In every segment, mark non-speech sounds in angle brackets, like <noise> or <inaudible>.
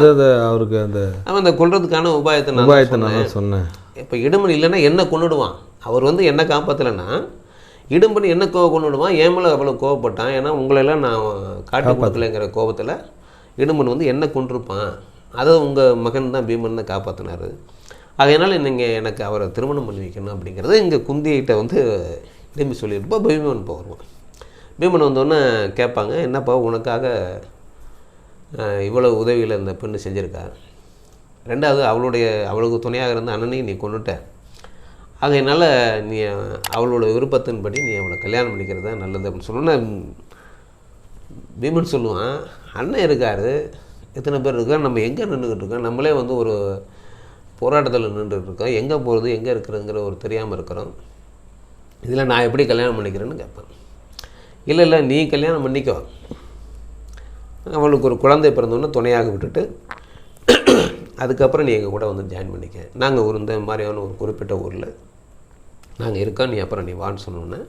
அந்த அவருக்கு அந்த அவன் அந்த கொல்றதுக்கான உபாயத்தை நான் உபாயத்தை நான் சொன்னேன். இப்போ இடும்பன் இல்லைன்னா என்ன கொன்னுடுவான்? அவர் வந்து என்ன காப்பாற்றலைன்னா இடும்பன் என்ன கோ கொன்னுடுவான்? ஏன் மேலே அவ்வளோ கோவப்பட்டான். ஏன்னா உங்களெல்லாம் நான் காட்டி கொடுக்கலைங்கிற கோபத்தில் இடும்பன் வந்து என்ன கொண்டிருப்பான் அதை உங்கள் மகன் தான் பீமன் தான் காப்பாற்றினாரு அதனால் நீங்கள் எனக்கு அவரை திருமணம் பண்ணி வைக்கணும் அப்படிங்கிறது இங்கே குந்திகிட்ட வந்து இடும்பி சொல்லியிருப்பா பீமன் போடுவான் பீமன் வந்தோடனே கேட்பாங்க என்னப்பா உனக்காக இவ்வளோ இவ்வளவு உதவிகளை இந்த பெண்ணு செஞ்சுருக்கா? ரெண்டாவது அவளுடைய அவளுக்கு துணையாக இருந்த அண்ணனையும் நீ கொண்டுட்ட. ஆகையினால நீ அவளோட விருப்பத்தின்படி நீ அவளை கல்யாணம் பண்ணிக்கிறது தான் நல்லது அப்படின்னு சொன்னோன்னே பீமன் சொல்லுவான் அண்ணன் இருக்கார் எத்தனை பேர் இருக்கா நம்ம எங்கே நின்றுக்கிட்டு இருக்கோம்? நம்மளே வந்து ஒரு போராட்டத்தில் நின்றுட்டு இருக்கோம். எங்கே போகிறது எங்கே இருக்கிறதுங்கிற ஒரு தெரியாமல் இருக்கிறோம். இதில் நான் எப்படி கல்யாணம் பண்ணிக்கிறேன்னு கேட்பேன். இல்லை இல்லை நீ கல்யாணம் பண்ணிக்கோ. அவளுக்கு ஒரு குழந்தை பிறந்தோன்னே துணையாக விட்டுட்டு அதுக்கப்புறம் நீ எங்கள் கூட வந்து ஜாயின் பண்ணிக்க. நாங்கள் ஒரு இந்த மாதிரியான ஒரு குறிப்பிட்ட ஊரில் நாங்கள் இருக்கோம் நீ அப்புறம் நீ வான்னு சொன்னோன்னே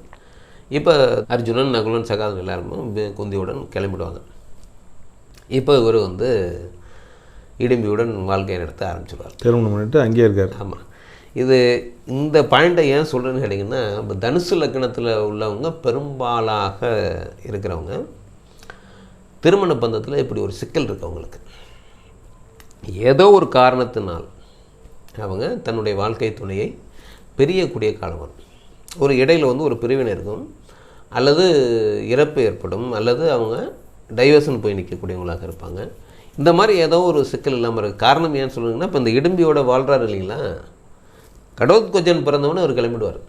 இப்போ அர்ஜுனன் நகுலன் சகாதன் எல்லாருமே குந்தியுடன் கிளம்பிடுவாங்க. இப்போ இவர் வந்து இடும்பியுடன் வாழ்க்கையை நடத்த ஆரம்பிச்சிடுவார் திருமணம் பண்ணிட்டு அங்கேயே இருக்கார். ஆமாம் இது இந்த பாயிண்ட்டை ஏன் சொல்கிறேன்னு கேட்டிங்கன்னா இப்போ தனுசு லக்கணத்தில் உள்ளவங்க பெரும்பாலாக இருக்கிறவங்க திருமண பந்தத்தில் இப்படி ஒரு சிக்கல் இருக்கு அவங்களுக்கு. ஏதோ ஒரு காரணத்தினால் அவங்க தன்னுடைய வாழ்க்கை துணையை பிரியக்கூடிய காலம் வரும். ஒரு இடையில வந்து ஒரு பிரிவினை இருக்கும். அல்லது இறப்பு ஏற்படும். அல்லது அவங்க டைவர்ஷன் போய் நிற்கக்கூடியவங்களாக இருப்பாங்க. இந்த மாதிரி ஏதோ ஒரு சிக்கல் இல்லாமல் இருக்குது காரணம் ஏன்னு சொல்லுங்கன்னா இப்போ இந்த இடும்பியோட வாழ்றாரு இல்லைங்களா? கடோத்கொஜன் பிறந்தவொடனே அவர் கிளம்பிடுவார்.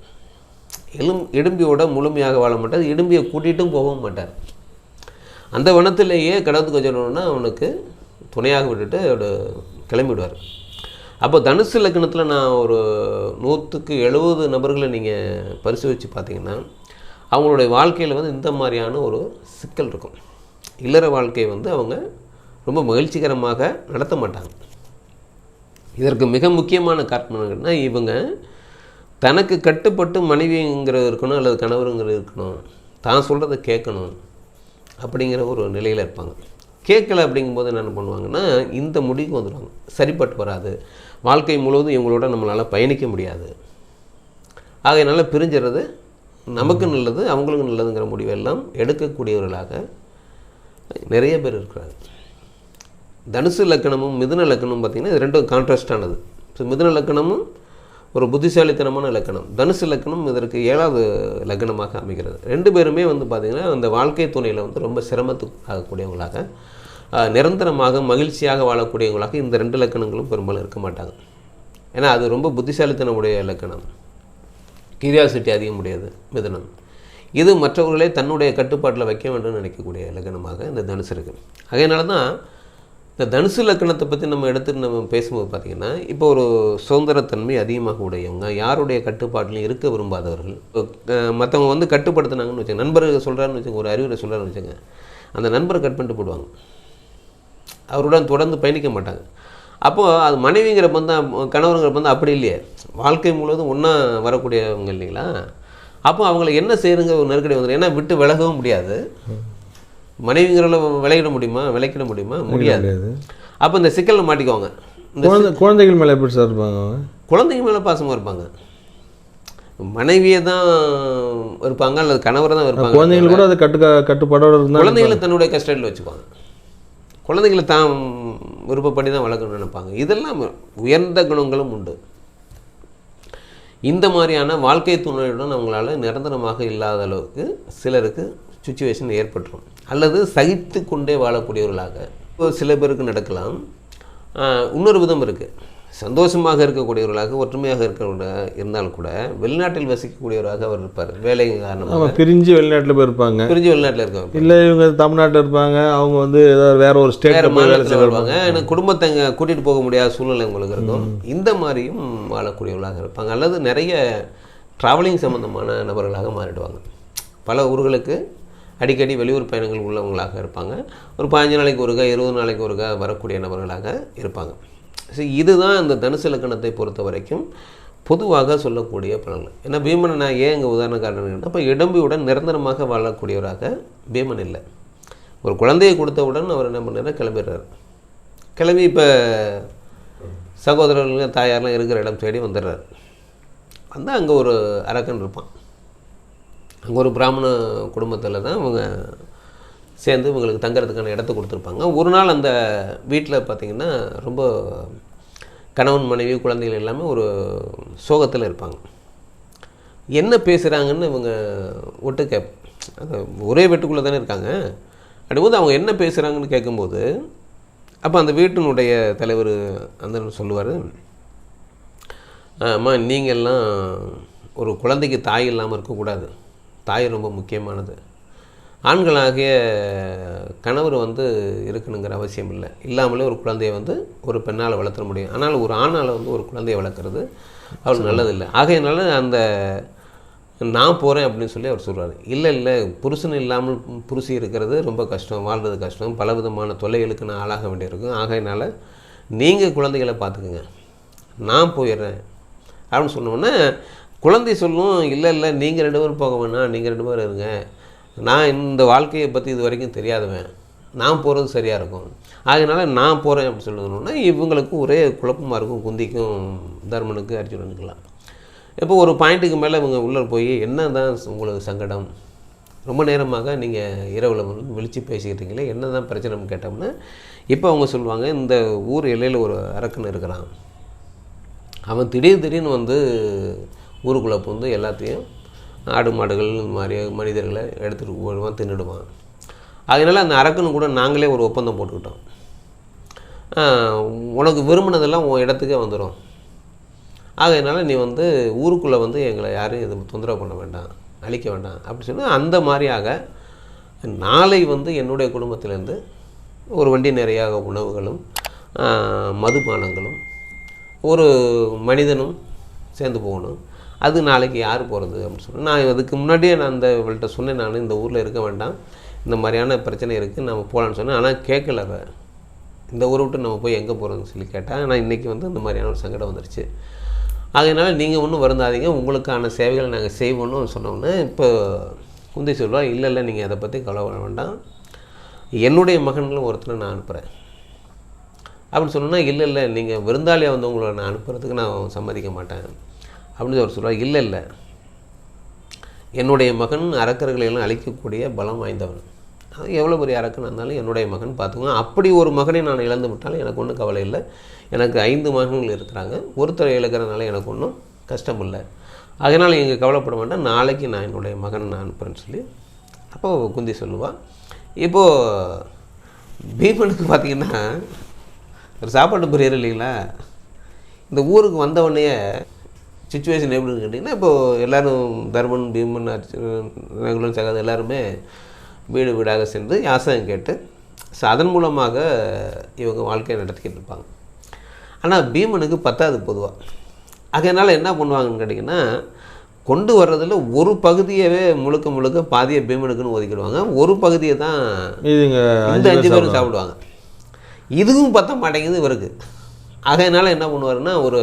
எலும் இடும்பியோட முழுமையாக வாழ மாட்டார். இடும்பியை கூட்டிகிட்டும் போகவும் மாட்டார். அந்த வனத்திலேயே கடோத்கொஜனோன்னா அவனுக்கு துணையாக விட்டுட்டு அவர் கிளம்பிடுவார். அப்போ தனுசு லக்னத்தில் நான் ஒரு நூற்றுக்கு எழுபது நபர்களை நீங்கள் பரிசோதித்து பார்த்தீங்கன்னா அவங்களுடைய வாழ்க்கையில் வந்து இந்த மாதிரியான ஒரு சிக்கல் இருக்கும். இல்லற வாழ்க்கையை வந்து அவங்க ரொம்ப மகிழ்ச்சிகரமாக நடத்த மாட்டாங்க. இதற்கு மிக முக்கியமான காரணம் என்னன்னா இவங்க தனக்கு கட்டுப்பட்டு மனைவிங்கிறது இருக்கணும் அல்லது கணவருங்கிறது இருக்கணும் தான் சொல்கிறத கேட்கணும். அப்படிங்கிற ஒரு நிலையில் இருப்பாங்க. கேட்கல அப்படிங்கும்போது என்ன பண்ணுவாங்கன்னா இந்த முடிவுக்கு வந்துடுவாங்க சரிப்பட்டு வராது. வாழ்க்கை முழுவதும் இவங்களோட நம்மளால் பயணிக்க முடியாது. ஆகையினால பிரிஞ்சிடுறது நமக்கு நல்லது அவங்களுக்கு நல்லதுங்கிற முடிவெல்லாம் எடுக்கக்கூடியவர்களாக நிறைய பேர் இருக்கிறாங்க. தனுசு லக்கணமும் மிதுன லக்கணமும் பார்த்திங்கன்னா இது ரெண்டும் கான்ட்ராஸ்டானது ஸோ மிதுன லக்கணமும் ஒரு புத்திசாலித்தனமான லக்கணம் தனுசு லக்கணம் இதற்கு ஏழாவது லக்கணமாக அமைகிறது. ரெண்டு பேருமே வந்து பார்த்திங்கன்னா அந்த வாழ்க்கை துணையில் வந்து ரொம்ப சிரமத்துக்கு ஆகக்கூடியவங்களாக நிரந்தரமாக மகிழ்ச்சியாக வாழக்கூடியவங்களாக இந்த ரெண்டு லக்கணங்களும் பெரும்பாலும் இருக்க மாட்டாங்க. ஏன்னா அது ரொம்ப புத்திசாலித்தனமுடைய லக்கணம் கியூரியாசிட்டி அதிகம் உடையது மிதனம். இது மற்றவர்களே தன்னுடைய கட்டுப்பாட்டில் வைக்க வேண்டும் நினைக்கக்கூடிய லக்கணமாக இந்த தனுசு இருக்குது அதனால தான் இந்த தனுசு லக்கணத்தை பற்றி நம்ம எடுத்து நம்ம பேசும்போது பார்த்திங்கன்னா இப்போ ஒரு சுதந்திரத்தன்மை அதிகமாக உடையவங்க யாருடைய கட்டுப்பாட்டிலையும் இருக்க விரும்பாதவர்கள் மற்றவங்க வந்து கட்டுப்படுத்துனாங்கன்னு வச்சுங்க நண்பர் சொல்கிறாருன்னு வச்சுங்க ஒரு அறிவுரை சொல்கிறாருன்னு வச்சுங்க அந்த நண்பரை கட் பண்ணிட்டு போடுவாங்க. அவருடன் தொடர்ந்து பயணிக்க மாட்டாங்க. அப்போது அது மனைவிங்கிற பந்தம் கணவருங்கிற பந்தம் அப்படி இல்லையே. வாழ்க்கை முழுவதும் ஒன்றா வரக்கூடியவங்க இல்லைங்களா? அப்போ அவங்கள என்ன செய்யுங்க ஒரு நெருக்கடி வந்துடும் ஏன்னா விட்டு விலகவும் முடியாது. மனைவிங்கிறல விலகிட முடியுமா? விலக்கிட முடியுமா? முடியாது. அப்போ இந்த சிக்கலில் மாட்டிக்குவாங்க குழந்தை குழந்தைகள் மேலே எப்படி சார் இருப்பாங்க குழந்தைங்க மேலே பாசமாக இருப்பாங்க. மனைவியை தான் இருப்பாங்க அல்லது கணவரை தான் இருப்பாங்க. குழந்தைகள் கூட அது கட்டு கட்டுப்பாடோடு இருந்தால் குழந்தைகளை தன்னுடைய கஸ்டடியில் வச்சுக்குவாங்க. குழந்தைகளை தான் விருப்பப்படி தான் வளர்க்கணும்னு நினைப்பாங்க. இதெல்லாம் உயர்ந்த குணங்களும் உண்டு. இந்த மாதிரியான வாழ்க்கை துணையுடன் அவங்களால நிரந்தரமாக இல்லாத அளவுக்கு சிலருக்கு சுச்சுவேஷன் ஏற்பட்டுரும். அல்லது சகித்து கொண்டே வாழக்கூடியவர்களாக இப்போ சில பேருக்கு நடக்கலாம். இன்னொரு விதம் இருக்குது சந்தோஷமாக இருக்கக்கூடியவர்களாக ஒற்றுமையாக இருக்கிறவங்க இருந்தாலும் கூட வெளிநாட்டில் வசிக்கக்கூடியவராக அவர் இருப்பார். வேலை காரணமாக. பிரிஞ்சு வெளிநாட்டில் போய் இருப்பாங்க. பிரிஞ்சு வெளிநாட்டில் இருக்கவர் இல்லை இவங்க தமிழ்நாட்டில் இருப்பாங்க. அவங்க வந்து ஏதாவது வேற ஒரு வேற போய் வேலை மாநிலத்தில் வருவாங்க. எனக்கு குடும்பத்தை கூட்டிகிட்டு போக முடியாத சூழ்நிலை உங்களுக்கு இருக்கும். இந்த மாதிரியும் வாழக்கூடியவர்களாக இருப்பாங்க. அல்லது நிறைய ட்ராவலிங் சம்மந்தமான நபர்களாக மாறிடுவாங்க. பல ஊர்களுக்கு அடிக்கடி வெளியூர் பயணங்கள் உள்ளவங்களாக இருப்பாங்க. ஒரு பதினஞ்சு நாளைக்கு ஒருக்கா இருபது நாளைக்கு ஒருக்கா வரக்கூடிய நபர்களாக இருப்பாங்க. ஸோ இதுதான் இந்த தனுசு இலக்கணத்தை பொறுத்த வரைக்கும் பொதுவாக சொல்லக்கூடிய பலன்கள். ஏன்னா பீமனை நான் ஏன் இங்கே உதாரண காரணம் அப்போ இடம்பியுடன் நிரந்தரமாக வாழக்கூடியவராக பீமன் இல்லை. ஒரு குழந்தையை கொடுத்தவுடன் அவர் என்ன பண்ணாரு கிளம்பிடுறார். கிளம்பி இப்போ சகோதரர்கள் தாயார்லாம் இருக்கிற இடம் தேடி வந்துடுறாரு. வந்து அங்கே ஒரு அரக்கன் இருப்பான். ஒரு பிராமண குடும்பத்தில் தான் இவங்க சேர்ந்து இவங்களுக்கு தங்குறதுக்கான இடத்த கொடுத்துருப்பாங்க. ஒரு நாள் அந்த வீட்டில் பார்த்திங்கன்னா ரொம்ப கணவன் மனைவி குழந்தைகள் எல்லாமே ஒரு சோகத்தில் இருப்பாங்க. என்ன பேசுகிறாங்கன்னு இவங்க ஒட்டு கேப் அது ஒரே வீட்டுக்குள்ளே தானே இருக்காங்க. அப்படிங்கும்போது அவங்க என்ன பேசுகிறாங்கன்னு கேட்கும்போது அப்போ அந்த வீட்டினுடைய தலைவர் அந்த சொல்லுவார் அம்மா நீங்கள்லாம் ஒரு குழந்தைக்கு தாய் இல்லாமல் இருக்கக்கூடாது. தாய் ரொம்ப முக்கியமானது. ஆண்களாகிய கணவர் வந்து இருக்கணுங்கிற அவசியம் இல்லை. இல்லாமலே ஒரு குழந்தையை வந்து ஒரு பெண்ணால் வளர்த்துற முடியும். ஆனால் ஒரு ஆணால் வந்து ஒரு குழந்தையை வளர்க்குறது அவளுக்கு நல்லதில்லை. ஆகையினால அந்த நான் போகிறேன் அப்படின்னு சொல்லி அவர் சொல்கிறாரு இல்லை இல்லை புருஷன் இல்லாமல் புருஷி இருக்கிறது ரொம்ப கஷ்டம் வாழ்றது கஷ்டம் பலவிதமான தொல்லைகளுக்கு நான் ஆளாக வேண்டியிருக்கும். ஆகையினால நீங்கள் குழந்தைகளை பார்த்துக்குங்க. நான் போயிடுறேன் அப்படின்னு சொன்னோன்னே குழந்தை சொல்லும் இல்லை இல்லை நீங்கள் ரெண்டு பேரும் போக வேணாம் நீங்கள் ரெண்டு பேரும் இருங்க. நான் இந்த வாழ்க்கையை பற்றி இது வரைக்கும் தெரியாதவன். நான் போகிறது சரியாக இருக்கும். அதனால நான் போகிறேன் அப்படின்னு சொல்லணுன்னா இவங்களுக்கும் ஒரே குழப்பமாக இருக்கும். குந்திக்கும் தர்மனுக்கு அர்ஜுனனுக்கெல்லாம் இப்போ ஒரு பாயிண்ட்டுக்கு மேலே இவங்க உள்ளே போய் என்ன தான் உங்களுக்கு சங்கடம்? ரொம்ப நேரமாக நீங்கள் இரவில் வந்து விழித்து பேசிக்கிட்டீங்களே என்ன தான் பிரச்சனைன்னு கேட்டோம்னா இப்போ அவங்க சொல்லுவாங்க இந்த ஊர் எல்லையில் ஒரு அரக்கன் இருக்கிறான். அவன் திடீர் திடீர்னு வந்து ஊருக்குள்ளே புகுந்து எல்லாத்தையும் ஆடு மாடுகள் இந்த மாதிரி மனிதர்களை எடுத்துகிட்டு போடுவான் தின்னுடுவான் அதனால் அந்த அரக்கனு கூட நாங்களே ஒரு ஒப்பந்தம் போட்டுக்கிட்டோம். உனக்கு விரும்பினதெல்லாம் உன் இடத்துக்கே வந்துடும் ஆகையினால நீ வந்து ஊருக்குள்ளே வந்து எங்களை யாரும் எதுவும் தொந்தரவு பண்ண வேண்டாம் அழிக்க வேண்டாம் அப்படி சொல்லி அந்த மாதிரியாக நாளை வந்து என்னுடைய குடும்பத்திலேருந்து ஒரு வண்டி நிறைய உணவுகளும் மதுபானங்களும் ஒரு மனிதனும் சேர்ந்து போகணும். அது நாளைக்கு யார் போகிறது அப்படின்னு சொல்லி நான் அதுக்கு முன்னாடியே நான் அந்த இவள்கிட்ட சொன்னேன். நான் இந்த ஊரில் இருக்க வேண்டாம். இந்த மாதிரியான பிரச்சனை இருக்குது நம்ம போகலான்னு சொன்னேன். ஆனால் கேட்கல இந்த ஊரை விட்டு நம்ம போய் எங்கே போகிறோம்னு சொல்லி கேட்டேன் ஆனால் இன்றைக்கி வந்து இந்த மாதிரியான ஒரு சங்கடம் வந்துருச்சு. அதனால் நீங்கள் ஒன்றும் வருந்தாதீங்க. உங்களுக்கான சேவைகளை நாங்கள் செய்வோம்னு சொன்னோன்னே இப்போ குந்தி சொல்வா இல்லை இல்லை நீங்கள் அதை பற்றி கவலை வேண்டாம். என்னுடைய மகன்களும் ஒருத்தனை நான் அனுப்புகிறேன் அப்படின்னு சொன்னோன்னா இல்லை இல்லை நீங்கள் விருந்தாளியாக வந்து உங்களை நான் அனுப்புகிறதுக்கு நான் சம்மதிக்க மாட்டேன். அப்படின்னு அவர் சொல்கிறார் இல்லை இல்லை. என்னுடைய மகன் அரக்கர்களை எல்லாம் அழிக்கக்கூடிய பலம் வாய்ந்தவன். அது எவ்வளோ பெரிய அரக்கன் இருந்தாலும் என்னுடைய மகன் பார்த்துக்குவோம் அப்படி ஒரு மகனை நான் இழந்து விட்டாலும் எனக்கு ஒன்றும் கவலை இல்லை. எனக்கு ஐந்து மகன்கள் இருக்கிறாங்க. ஒருத்தரை இழக்கிறதுனால எனக்கு ஒன்றும் கஷ்டம் இல்லை. அதனால் எங்கள் கவலைப்பட வேண்டாம். நாளைக்கு நான் என்னுடைய மகனை நான் அனுப்புகிறேன்னு சொல்லி அப்போது குந்தி சொல்லுவாள் இப்போது பீமனுக்கு பார்த்தீங்கன்னா ஒரு சாப்பாட்டு பிரியர் இல்லைங்களா? இந்த ஊருக்கு வந்தவொடனே சுச்சுவேஷன் எப்படின்னு கேட்டிங்கன்னா இப்போது எல்லோரும் தர்மன் பீமன் ரகுலன் சகாது எல்லாருமே வீடு வீடாக சென்று யாசகம் கேட்டு ஸோ அதன் மூலமாக இவங்க வாழ்க்கையை நடத்திக்கிட்டு இருப்பாங்க. ஆனால் பீமனுக்கு பத்தாது பொதுவாக அதனால் என்ன பண்ணுவாங்கன்னு கேட்டிங்கன்னா கொண்டு வர்றதில் ஒரு பகுதியவே முழுக்க முழுக்க பாதியை பீமனுக்குன்னு ஒதுக்கிடுவாங்க. ஒரு பகுதியை தான் இந்த அஞ்சு பேரும் சாப்பிடுவாங்க. இதுவும் பத்த மாட்டேங்குது இவருக்கு. அதனால என்ன பண்ணுவாருன்னா ஒரு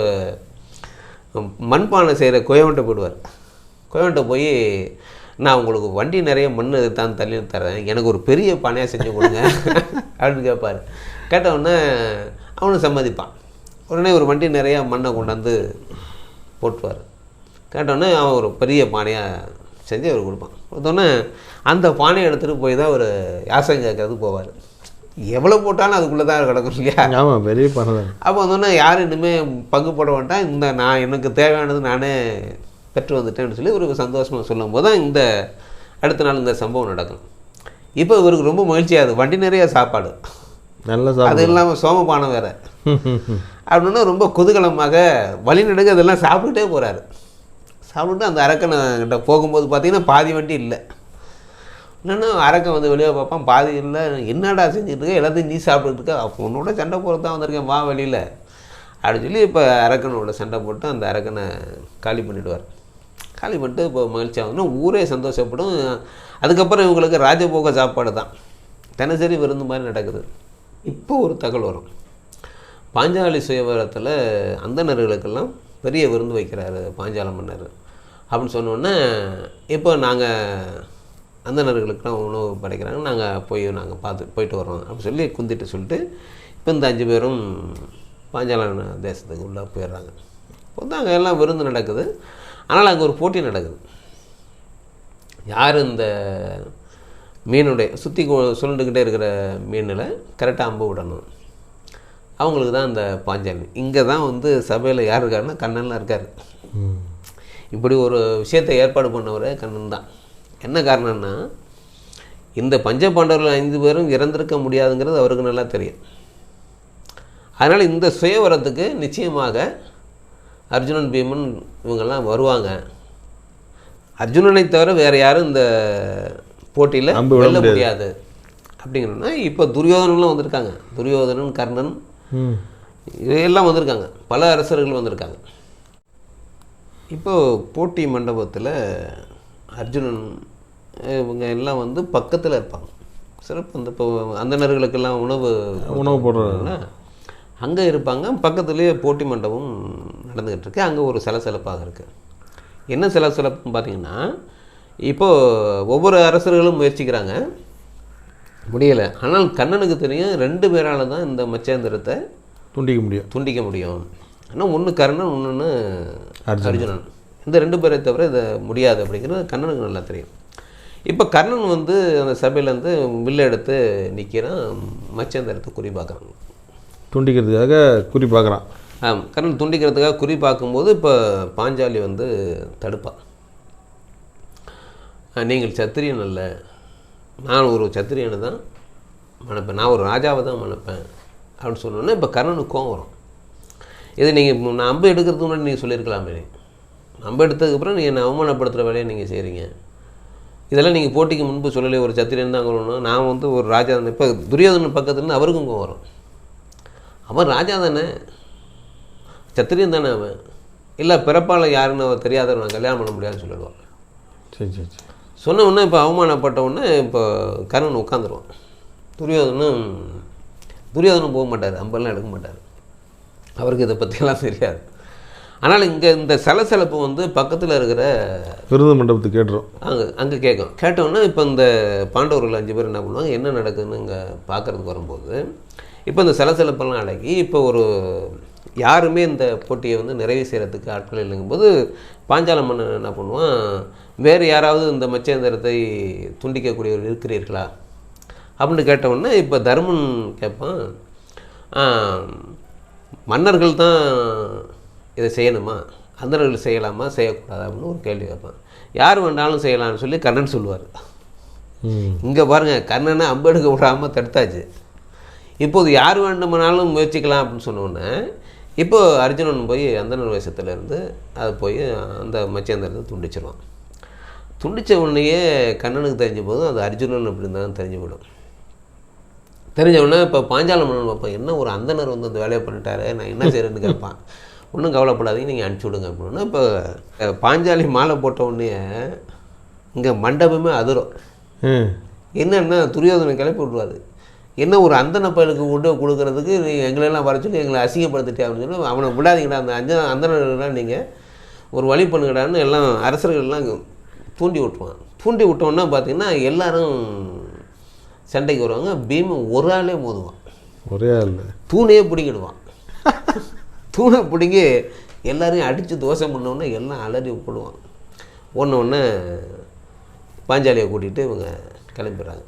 மண்பானை செய்கிற குயவன்ட்ட போயிடுவார். குயவன்ட்ட போய் நான் உங்களுக்கு வண்டி நிறைய மண் தான் தள்ளி தரேன். எனக்கு ஒரு பெரிய பானையாக செஞ்சு கொடுங்க. <laughs> அப்படின்னு கேட்பார் கேட்டவுடனே அவனும் சம்மதிப்பான். உடனே ஒரு வண்டி நிறையா மண்ணை கொண்டாந்து போட்டுவார். கேட்டோடனே அவன் ஒரு பெரிய பானையாக செஞ்சு அவர் கொடுப்பான். கொடுத்தோன்னே அந்த பானையை எடுத்துகிட்டு போய் தான் ஒரு யாசகம் கேட்கறது போவார். எவ்வளோ போட்டாலும் அதுக்குள்ளே தான் கிடக்கும் இல்லையா? ஆமாம் பெரிய பணம் தான் அப்போ வந்தோடனே யாரும் இனிமேல் பங்கு போட வேண்டாம்? இந்த நான் எனக்கு தேவையானது நானே பெற்று வந்துட்டேன்னு சொல்லி ஒரு சந்தோஷமாக சொல்லும்போது தான் இந்த அடுத்த நாள் இந்த சம்பவம் நடக்கும். இப்போ இவருக்கு ரொம்ப மகிழ்ச்சியாது வண்டி நிறைய சாப்பாடு. நல்ல அது இல்லாமல் சோமபானம் வேறு. அப்படின்னா ரொம்ப குதூகலமாக வழிநடுங்க அதெல்லாம் சாப்பிட்டுட்டே போகிறாரு சாப்பிட்டு அந்த அரக்கனை கிட்ட போகும்போது பார்த்தீங்கன்னா பாதி வண்டி இல்லை. என்னென்னா அரக்கன் வந்து வெளியே பார்ப்பான் பாதி இல்லை என்னடா செஞ்சுட்டு இருக்க எல்லாத்தையும் நீ சாப்பிட்டுருக்க அப்போ உன்னோட சண்டை போகிறது தான் வந்திருக்கேன் வா வெளியில். அப்படின்னு சொல்லி இப்போ அரக்கனோட சண்டை போட்டு அந்த அரக்கனை காலி பண்ணிவிடுவார் காலி பண்ணிட்டு இப்போ மகிழ்ச்சியாகணும்னா ஊரே சந்தோஷப்படும். அதுக்கப்புறம் இவங்களுக்கு ராஜபோக சாப்பாடு தான். தினசரி விருந்து மாதிரி நடக்குது. இப்போ ஒரு தகவல் வரும். பாஞ்சாலி சுயவரத்தில் அந்தணர்களுக்கெல்லாம் பெரிய விருந்து வைக்கிறாரு பாஞ்சால மன்னர். அப்படின்னு சொன்னோன்னே இப்போ நாங்கள் அந்தணர்களுக்கெல்லாம் உணவு படைக்கிறாங்க. நாங்கள் போய் நாங்கள் பார்த்து போயிட்டு வரோம் அப்படின்னு சொல்லி குந்திட்டு சொல்லிட்டு இப்போ இந்த அஞ்சு பேரும் பாஞ்சால தேசத்துக்கு உள்ளே போயிடுறாங்க. இப்போ தான் அங்கே எல்லாம் விருந்து நடக்குது. ஆனால் அங்கே ஒரு போட்டி நடக்குது. யார் இந்த மீனுடைய சுற்றி சுருண்டுக்கிட்டே இருக்கிற மீனில் கரெக்டாக அம்பு விடணும். அவங்களுக்கு தான் இந்த பாஞ்சாலி. இங்கே தான் வந்து சபையில் யார் இருக்காருன்னா கண்ணன்லாம் இருக்கார். இப்படி ஒரு விஷயத்தை ஏற்பாடு பண்ணவர் கண்ணன் தான். என்ன காரணம்னா இந்த பஞ்ச பாண்டவர்கள் ஐந்து பேரும் இறந்திருக்க முடியாதுங்கிறது அவருக்கு நல்லா தெரியும். அதனால் இந்த சுயவரத்துக்கு நிச்சயமாக அர்ஜுனன் பீமன் இவங்கெல்லாம் வருவாங்க. அர்ஜுனனை தவிர வேறு யாரும் இந்த போட்டியில் வெல்ல முடியாது. அப்படிங்கிறனா இப்போ துரியோதனன்லாம் வந்திருக்காங்க. துரியோதனன் கர்ணன் எல்லாம் வந்திருக்காங்க. பல அரசர்கள் வந்திருக்காங்க. இப்போ போட்டி மண்டபத்தில் அர்ஜுனன் இவங்க எல்லாம் வந்து பக்கத்தில் இருப்பாங்க. சிறப்பு. இந்த இப்போ அந்தணர்களுக்கெல்லாம் உணவு உணவு போடுறாங்க அங்கே இருப்பாங்க. பக்கத்துலேயே போட்டி மண்டபம் நடந்துக்கிட்டு இருக்கு. அங்கே ஒரு சலசலப்பாக இருக்குது என்ன சலசலப்புன்னு பார்த்தீங்கன்னா இப்போது ஒவ்வொரு அரசர்களும் முயற்சிக்கிறாங்க. முடியலை. ஆனால் கண்ணனுக்கு தெரியும் ரெண்டு பேரால் தான் இந்த மச்சேந்திரத்தை துண்டிக்க முடியும். துண்டிக்க முடியும். ஆனால் ஒன்று கர்ணன் இன்னொன்று அர்ஜுனன். இந்த ரெண்டு பேரை தவிர இதை முடியாது அப்படிங்கிறது கண்ணனுக்கு நல்லா தெரியும். இப்போ கர்ணன் வந்து அந்த சபையிலேருந்து வில்ல எடுத்து நிற்கிறான் மச்சேந்திரத்தை குறி பார்க்குறாங்க துண்டிக்கிறதுக்காக குறி பார்க்குறான். ஆம் கர்ணன் துண்டிக்கிறதுக்காக குறி பார்க்கும்போது இப்போ பாஞ்சாலி வந்து தடுப்பான். "அஹ், நீங்கள் சத்திரியன் அல்ல. நான் ஒரு சத்திரியனை தான். மணப்பேன். நான் ஒரு ராஜாவை தான் மணப்பேன். அப்படின்னு சொன்னோன்னே இப்போ கர்ணனுக்கு கோவம் வரும். இது நீங்கள் நான் அம்பு எடுக்கிறதுக்கு முன்னாடி நீங்கள் சொல்லியிருக்கலாமே. அம்பு எடுத்ததுக்கப்புறம் நீங்கள் என்னை அவமானப்படுத்துகிற வேலையை நீங்கள் செய்கிறீங்க இதெல்லாம் நீங்கள் போட்டிக்கு முன்பு சொல்லலையே ஒரு சத்திரியன் தான் சொல்லணும். நான் வந்து ஒரு ராஜா தானே. இப்போ துரியோதனன் பக்கத்துலேருந்து அவருக்கும் கோவம் வரும். அவன் ராஜா தானே? சத்திரியன் தானே அவன்? இல்லை பிறப்பால் யாருன்னு அவர் தெரியாதவன் நான் கல்யாணம் பண்ண முடியாதுன்னு சொல்லிடுவான். சரி சரி சொன்ன உடனே இப்போ அவமானப்பட்ட உடனே இப்போ கர்ணன் உட்காந்துருவான் துரியோதனும் துரியோதனும் போக மாட்டார். அம்பெல்லாம் எடுக்க மாட்டார். அவருக்கு இதை பற்றியெல்லாம் தெரியாது. ஆனால் இங்கே இந்த சலசலப்பு வந்து பக்கத்தில் இருக்கிற விருது மண்டபத்துக்கு கேட்டுரும். அங்கே அங்கே கேட்கும் கேட்டோன்னே இப்போ இந்த பாண்டவர்கள் அஞ்சு பேர் என்ன பண்ணுவாங்க? என்ன நடக்குதுன்னு இங்கே பார்க்குறதுக்கு வரும்போது இப்போ இந்த சலசலப்பெல்லாம் அடக்கி இப்போ ஒரு யாருமே இந்த போட்டியை வந்து நிறைவு செய்கிறதுக்கு ஆட்கள் இல்லைங்கும்போது பாஞ்சால மன்னன் என்ன பண்ணுவான்? வேறு யாராவது இந்த மச்சேந்திரத்தை துண்டிக்கக்கூடியவர் இருக்கிறீர்களா? அப்படின்னு கேட்டவுடனே இப்போ தர்மன் கேட்பான் "ஆ, மன்னர்கள் தான் இதை செய்யணுமா? அந்தனர்கள் செய்யலாமா? செய்யக்கூடாதா அப்படின்னு ஒரு கேள்வி கேட்பான். யார் வேண்டாலும் செய்யலாம்னு சொல்லி கண்ணன் சொல்லுவார். இங்கே பாருங்கள் கண்ணனை அம்பெடுக்க விடாமல் தடுத்தாச்சு. இப்போது யார் வேண்டுமானாலும் முயற்சிக்கலாம் அப்படின்னு சொன்னோன்னே இப்போ அர்ஜுனன் போய் அந்தனர் வேஷத்துல இருந்து அது போய் அந்த மச்சேந்திரத்தை துண்டிச்சிருவான். துண்டிச்ச உடனேயே கண்ணனுக்கு தெரிஞ்ச போதும் அது அர்ஜுனன் அப்படின்னு தான் தெரிஞ்சு விடும் தெரிஞ்ச உடனே இப்போ பாஞ்சால மன்னன் பார்ப்பான் என்ன ஒரு அந்தனர் வந்து அந்த வேலையை பண்ணிட்டாரு நான் என்ன செய்கிறேன்னு கேட்பான். ஒன்றும் கவலைப்படாதீங்க நீங்கள் அனுப்பிச்சி விடுங்க அப்படின்னா. இப்போ பாஞ்சாலி மாலை போட்ட உடனே இங்கே மண்டபமே அதிரும். என்னன்னா துரியோதனை கிளப்பி விட்ருவாரு என்ன ஒரு அந்தன பயலுக்கு கொண்டு கொடுக்கறதுக்கு நீங்கள் எங்களெல்லாம் வர சொல்லி எங்களை அசிங்கப்படுத்திட்டே அப்படின்னு சொல்லி அவனை விடாதீங்கடா அந்த அஞ்ச அந்தனர்கள்லாம் நீங்கள் ஒரு வழி பண்ணுங்கடான்னு எல்லாம் அரசர்கள்லாம் தூண்டி விட்டுருவான். தூண்டி விட்டோன்னா பார்த்தீங்கன்னா எல்லாரும் சண்டைக்கு வருவாங்க. பீமன் ஒரு ஆளே மோதுவான். ஒரே ஆள். தூணையே பிடிங்கிடுவான். தூணை பிடுங்கி எல்லாரையும் அடித்து தோசை பண்ணோன்னே எல்லாம் அலறி போடுவான் ஒன்று ஒன்று பாஞ்சாலியை கூட்டிகிட்டு இவங்க கிளம்பிடுறாங்க.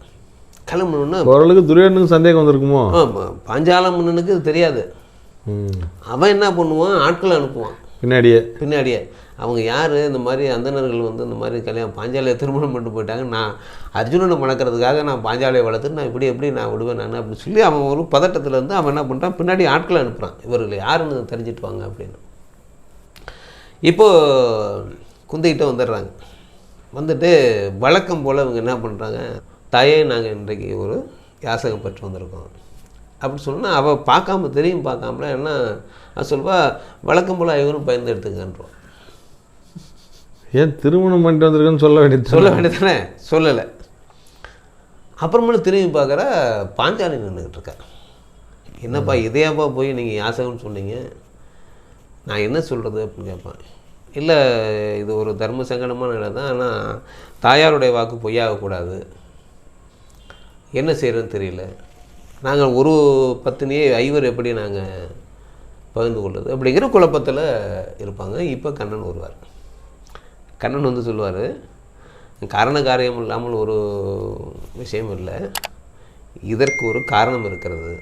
கிளம்பணுன்னா ஓரளவுக்கு துரியோதனுக்கு சந்தேகம் வந்திருக்குமோ? ஆமாம் பாஞ்சால மன்னனுக்கு தெரியாது. அவன் என்ன பண்ணுவான்? ஆட்களை அனுப்புவான். பின்னாடியே. பின்னாடியே. அவங்க யார்? இந்த மாதிரி அந்தனர்கள் வந்து இந்த மாதிரி கல்யாணம் பாஞ்சாலையை திருமணம் பண்ணிட்டு போயிட்டாங்க. நான் அர்ஜுனனை மணக்கிறதுக்காக நான் பாஞ்சாலையை வளர்த்து நான் இப்படி எப்படி நான் விடுவேன் நான் அப்படின்னு சொல்லி அவன் ஒரு பதட்டத்தில் இருந்து அவன் என்ன பண்ணுறான் பின்னாடி ஆட்களை அனுப்புகிறான் இவர்கள் யாருன்னு தெரிஞ்சுட்டு வாங்க அப்படின்னு. இப்போது குந்திக்கிட்ட வந்துடுறாங்க. வந்துட்டு வழக்கம் போல் இவங்க என்ன பண்ணுறாங்க தாயே நாங்கள் இன்றைக்கு ஒரு யாசகம் பெற்று வந்திருக்கோம். அப்படின்னு சொன்னால் அவள் பார்க்காம தெரியும் பார்க்காமல என்ன சொல்வா வழக்கம் போல் ஐவரும் பயந்து எடுத்துக்கன்றோம். ஏன் திருமணம் பண்ணிட்டு வந்திருக்குன்னு சொல்ல வேண்டியது சொல்ல வேண்டியதானே சொல்லலை. அப்புறமேல திரும்பி பார்க்குற பாஞ்சாலி நின்றுக்கிட்டு இருக்கா என்னப்பா இதையாப்பா போய் நீங்கள் யாசகம்னு சொன்னீங்க? நான் என்ன சொல்கிறது அப்படின்னு கேட்பேன். இல்லை இது ஒரு தர்ம சங்கடமான இடம் தான். ஆனால் தாயாருடைய வாக்கு பொய்யாகக்கூடாது என்ன செய்கிறதுன்னு தெரியல. நாங்கள் ஒரு பத்தினியே ஐவர் எப்படி நாங்கள் பகிர்ந்து கொள்வது அப்படிங்கிற குழப்பத்தில் இருப்பாங்க. இப்போ கண்ணன் வருவார். கண்ணன் வந்து சொல்லுவார் காரண காரியம் இல்லாமல் ஒரு விஷயம் இல்லை. இதற்கு ஒரு காரணம் இருக்கிறது.